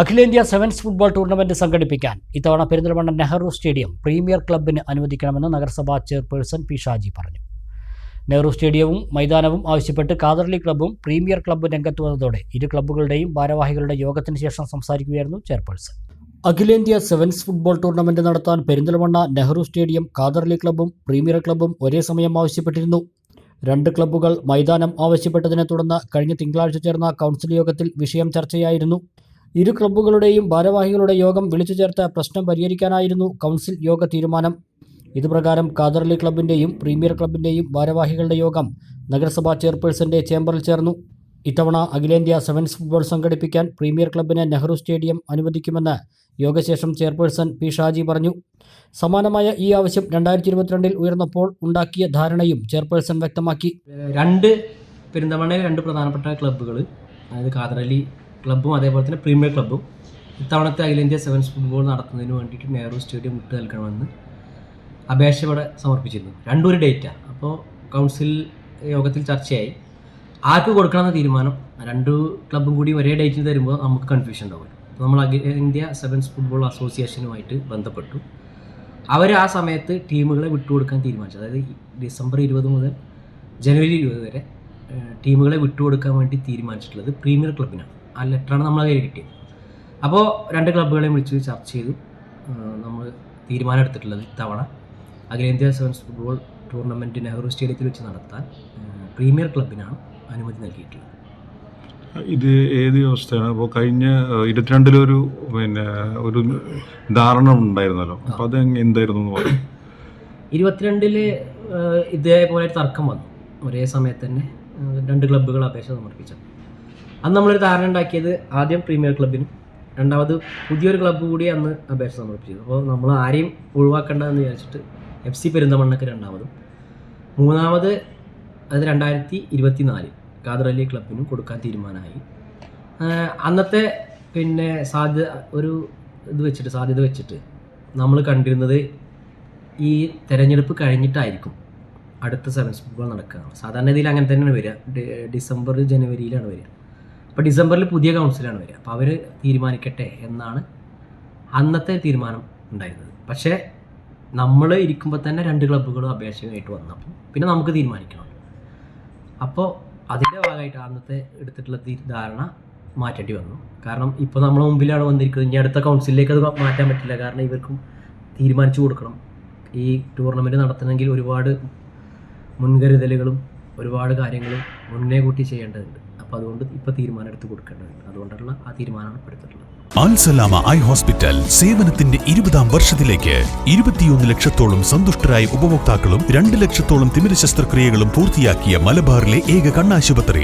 അഖിലേന്ത്യാ sevens football tournament സംഘടിപ്പിക്കാൻ ഇത്തവണ പെരിന്തൽമണ്ണ നെഹ്റു സ്റ്റേഡിയം പ്രീമിയർ ക്ലബിന് അനുവദിക്കണമെന്ന് നഗരസഭാ ചെയർപേഴ്സൺ പി ഷാജി പറഞ്ഞു. നെഹ്റു സ്റ്റേഡിയവും മൈതാനവും ആവശ്യപ്പെട്ട് കാതർലി ക്ലബ്ബും പ്രീമിയർ ക്ലബ്ബ് രംഗത്ത് വന്നതോടെ ഇരു ക്ലബ്ബുകളുടെയും ഭാരവാഹികളുടെ യോഗത്തിന് ശേഷം സംസാരിക്കുകയായിരുന്നു ചെയർപേഴ്സൺ. അഖിലേന്ത്യാ സെവൻസ് ഫുട്ബോൾ ടൂർണമെന്റ് നടത്താൻ പെരിന്തൽമണ്ണ നെഹ്റു സ്റ്റേഡിയം കാതർലി ക്ലബ്ബും പ്രീമിയർ ക്ലബ്ബും ഒരേ സമയം ആവശ്യപ്പെട്ടിരുന്നു. രണ്ട് ക്ലബ്ബുകൾ മൈതാനം ആവശ്യപ്പെട്ടതിനെ തുടർന്ന് കഴിഞ്ഞ തിങ്കളാഴ്ച ചേർന്ന കൗൺസിൽ യോഗത്തിൽ വിഷയം ചർച്ചയായിരുന്നു. ഇരു ക്ലബ്ബുകളുടെയും ഭാരവാഹികളുടെ യോഗം വിളിച്ചു ചേർത്ത പ്രശ്നം പരിഹരിക്കാനായിരുന്നു കൗൺസിൽ യോഗ തീരുമാനം. ഇതുപ്രകാരം കാതർലി ക്ലബിന്റെയും പ്രീമിയർ ക്ലബിന്റെയും ഭാരവാഹികളുടെ യോഗം നഗരസഭാ ചെയർപേഴ്സന്റെ ചേംബറിൽ ചേർന്നു. ഇത്തവണ അഖിലേന്ത്യാ സെവൻസ് ഫുട്ബോൾ സംഘടിപ്പിക്കാൻ പ്രീമിയർ ക്ലബിന് നെഹ്റു സ്റ്റേഡിയം അനുവദിക്കുമെന്ന് യോഗശേഷം ചെയർപേഴ്സൺ പി ഷാജി പറഞ്ഞു. സമാനമായ ഈ ആവശ്യം രണ്ടായിരത്തി ഇരുപത്തിരണ്ടിൽ ഉയർന്നപ്പോൾ ഉണ്ടാക്കിയ ധാരണയും ചെയർപേഴ്സൺ വ്യക്തമാക്കി. രണ്ട് പെരിന്തമണ്ണയിൽ രണ്ട് പ്രധാനപ്പെട്ട ക്ലബ്ബുകൾ അതായത് കാതറലി ക്ലബ്ബും അതേപോലെ തന്നെ പ്രീമിയർ ക്ലബ്ബും ഇത്തവണത്തെ അഖിലേന്ത്യാ സെവൻസ് ഫുട്ബോൾ നടത്തുന്നതിന് വേണ്ടിയിട്ട് നെഹ്റു സ്റ്റേഡിയം വിട്ടു നൽകണമെന്ന് അപേക്ഷ ഇവിടെ സമർപ്പിച്ചിരുന്നു. രണ്ടും ഒരു ഡേറ്റാണ് അപ്പോൾ കൗൺസിൽ യോഗത്തിൽ ചർച്ചയായി. ആർക്ക് കൊടുക്കണമെന്ന തീരുമാനം രണ്ട് ക്ലബ്ബും കൂടി ഒരേ ഡേറ്റിന് തരുമ്പോൾ നമുക്ക് കൺഫ്യൂഷൻ ഉണ്ടാവും. അപ്പോൾ നമ്മൾ അഖിലേന്ത്യാ സെവൻസ് ഫുട്ബോൾ അസോസിയേഷനുമായിട്ട് ബന്ധപ്പെട്ടു. അവർ ആ സമയത്ത് ടീമുകളെ വിട്ടുകൊടുക്കാൻ തീരുമാനിച്ചു. അതായത് ഡിസംബർ ഇരുപത് മുതൽ ജനുവരി ഇരുപത് വരെ ടീമുകളെ വിട്ടുകൊടുക്കാൻ വേണ്ടി തീരുമാനിച്ചിട്ടുള്ളത് പ്രീമിയർ ക്ലബിനാണ് ആ ലെറ്ററാണ് നമ്മളെ കയ്യിൽ കിട്ടിയത്. അപ്പോൾ രണ്ട് ക്ലബ്ബുകളെയും വിളിച്ച് ചർച്ച ചെയ്തു. നമ്മൾ തീരുമാനം എടുത്തിട്ടുള്ളത് ഇത്തവണ അഖിലേന്ത്യാ സെവൻസ് ഫുട്ബോൾ ടൂർണമെന്റ് നെഹ്റു സ്റ്റേഡിയത്തിൽ വെച്ച് നടത്താൻ പ്രീമിയർ ക്ലബിനാണ് അനുമതി നൽകിയിട്ടുള്ളത്. ഇത് ഏത് വ്യവസ്ഥയാണ്? അപ്പോൾ കഴിഞ്ഞ ഇരുപത്തിരണ്ടിലൊരു പിന്നെ ഒരു ധാരണ ഉണ്ടായിരുന്നല്ലോ. അപ്പോൾ അത് എന്തായിരുന്നു എന്ന് പറയും ഇരുപത്തിരണ്ടിൽ ഏഹ്, ഇതേപോലെ തർക്കം വന്നു. ഒരേ സമയത്ത് തന്നെ രണ്ട് ക്ലബ്ബുകൾ അപേക്ഷ സമർപ്പിച്ചു അന്ന് നമ്മളൊരു ധാരണ ഉണ്ടാക്കിയത് ആദ്യം പ്രീമിയർ ക്ലബിനും രണ്ടാമത് പുതിയൊരു ക്ലബ്ബ് കൂടി അന്ന് അപേക്ഷ സമർപ്പിച്ചു. അപ്പോൾ നമ്മൾ ആരെയും ഒഴിവാക്കേണ്ടതെന്ന് വിചാരിച്ചിട്ട് എഫ് സി പെരുന്തമണ്ണക്ക് രണ്ടാമതും മൂന്നാമത് അത് രണ്ടായിരത്തി ഇരുപത്തി നാല് ഖാദർ അലി ക്ലബിനും കൊടുക്കാൻ തീരുമാനമായി. അന്നത്തെ പിന്നെ സാധ്യത ഒരു ഇത് വെച്ചിട്ട് സാധ്യത വെച്ചിട്ട് നമ്മൾ കണ്ടിരുന്നത് ഈ തെരഞ്ഞെടുപ്പ് കഴിഞ്ഞിട്ടായിരിക്കും അടുത്ത സെവൻസ് ഫുട്ബോൾ നടക്കുക. സാധാരണ രീതിയിൽ അങ്ങനെ തന്നെയാണ് വരിക. ഡിസംബർ ജനുവരിയിലാണ് വരിക. അപ്പോൾ ഡിസംബറിൽ പുതിയ കൗൺസിലാണ് വരിക. അപ്പോൾ അവർ തീരുമാനിക്കട്ടെ എന്നാണ് അന്നത്തെ തീരുമാനം ഉണ്ടായിരുന്നത്. പക്ഷേ നമ്മൾ ഇരിക്കുമ്പോൾ തന്നെ രണ്ട് ക്ലബ്ബുകളും അപേക്ഷയായിട്ട് വന്നപ്പോൾ പിന്നെ നമുക്ക് തീരുമാനിക്കണം. അപ്പോൾ അതിന്റെ ഭാഗമായിട്ട് അന്നത്തെ എടുത്തിട്ടുള്ള ധാരണ മാറ്റേണ്ടി വന്നു. കാരണം ഇപ്പോൾ നമ്മളെ മുമ്പിലാണ് വന്നിരിക്കുന്നത്. ഇനി അടുത്ത കൗൺസിലിലേക്ക് അത് മാറ്റാൻ പറ്റില്ല. കാരണം ഇവർക്കും തീരുമാനിച്ചു കൊടുക്കണം. ഈ ടൂർണമെന്റ് നടത്തണമെങ്കിൽ ഒരുപാട് മുൻകരുതലുകളും ഒരുപാട് കാര്യങ്ങളും മുന്നേ കൂട്ടി ചെയ്യേണ്ടതുണ്ട്. അപ്പോൾ അതുകൊണ്ട് ഇപ്പോൾ തീരുമാനം എടുത്ത് കൊടുക്കേണ്ടതുണ്ട്. അതുകൊണ്ടുള്ള ആ തീരുമാനമാണ് എടുത്തിട്ടുള്ളത്. അൽസലാമ ഐ ഹോസ്പിറ്റൽ സേവനത്തിന്റെ ഇരുപതാം വർഷത്തിലേക്ക് ഇരുപത്തിയൊന്ന് ലക്ഷത്തോളം സന്തുഷ്ടരായ ഉപഭോക്താക്കളും രണ്ട് ലക്ഷത്തോളം തിമിര ശസ്ത്രക്രിയകളും പൂർത്തിയാക്കിയ മലബാറിലെ ഏക കണ്ണാശുപത്രി.